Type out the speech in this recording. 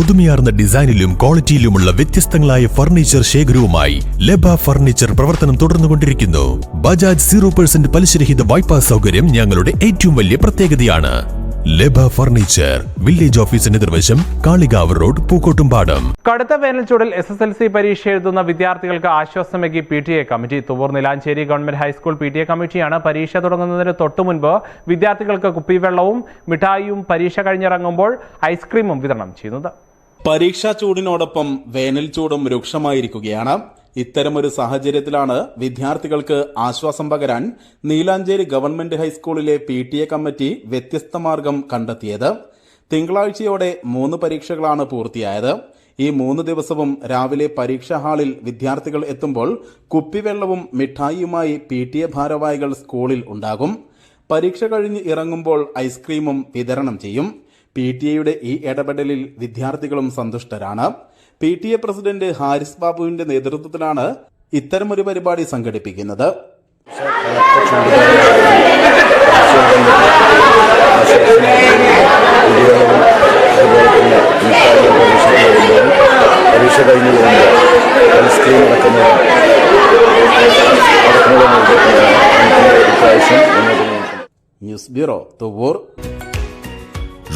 പുതുമയാർന്ന ഡിസൈനിലും ക്വാളിറ്റിയിലുമുള്ള വ്യത്യസ്തങ്ങളായ ഫർണിച്ചർ ശേഖരവുമായി ലബ ഫർണിച്ചർ പ്രവർത്തനം തുടർന്നുകൊണ്ടിരിക്കുന്നു. ബജാജ് സീറോ പെർസെന്റ് പലിശരഹിത വായ്പാ സൗകര്യം ഞങ്ങളുടെ ഏറ്റവും വലിയ പ്രത്യേകതയാണ്. ലബ ഫർണിച്ചർ വില്ലേജ് ഓഫീസിന് എതിർവശം കാളികാവ് റോഡ് പൂക്കോട്ടുംപാടം. കടുത്ത വേനൽച്ചൂടിൽ എസ് എസ് എൽ സി പരീക്ഷ എഴുതുന്ന വിദ്യാർത്ഥികൾക്ക് ആശ്വാസമേകി P T A committee. Thuvvur Nilancheri government high school P T A കമ്മിറ്റിയാണ് പരീക്ഷ തുടങ്ങുന്നതിന് തൊട്ടു മുൻപ് വിദ്യാർത്ഥികൾക്ക് കുപ്പിവെള്ളവും മിഠായിയും പരീക്ഷ കഴിഞ്ഞിറങ്ങുമ്പോൾ ഐസ്ക്രീമും വിതരണം ചെയ്യുന്നത്. പരീക്ഷാ ചൂടിനോടൊപ്പം വേനൽ ചൂടും രൂക്ഷമായിരിക്കുകയാണ്. ഇത്തരമൊരു സാഹചര്യത്തിലാണ് വിദ്യാർത്ഥികൾക്ക് ആശ്വാസം പകരാൻ നീലാഞ്ചേരി ഗവൺമെന്റ് ഹൈസ്കൂളിലെ പി ടി എ കമ്മിറ്റി വ്യത്യസ്ത മാർഗം കണ്ടെത്തിയത്. തിങ്കളാഴ്ചയോടെ മൂന്ന് പരീക്ഷകളാണ് പൂർത്തിയായത്. ഈ മൂന്ന് ദിവസവും രാവിലെ പരീക്ഷാ ഹാളിൽ വിദ്യാർത്ഥികൾ എത്തുമ്പോൾ കുപ്പിവെള്ളവും മിഠായിയുമായി പി ടി എ ഭാരവാഹികൾ സ്കൂളിൽ ഉണ്ടാകും. പരീക്ഷ കഴിഞ്ഞ് ഇറങ്ങുമ്പോൾ ഐസ്ക്രീമും വിതരണം ചെയ്യും. പി ടി എയുടെ ഈ ഇടപെടലിൽ വിദ്യാർത്ഥികളും സന്തുഷ്ടരാണ്. P T A president Haris ബാബുവിന്റെ നേതൃത്വത്തിലാണ് ഇത്തരമൊരു പരിപാടി സംഘടിപ്പിക്കുന്നത്. പരീക്ഷ news bureau Thuvvur.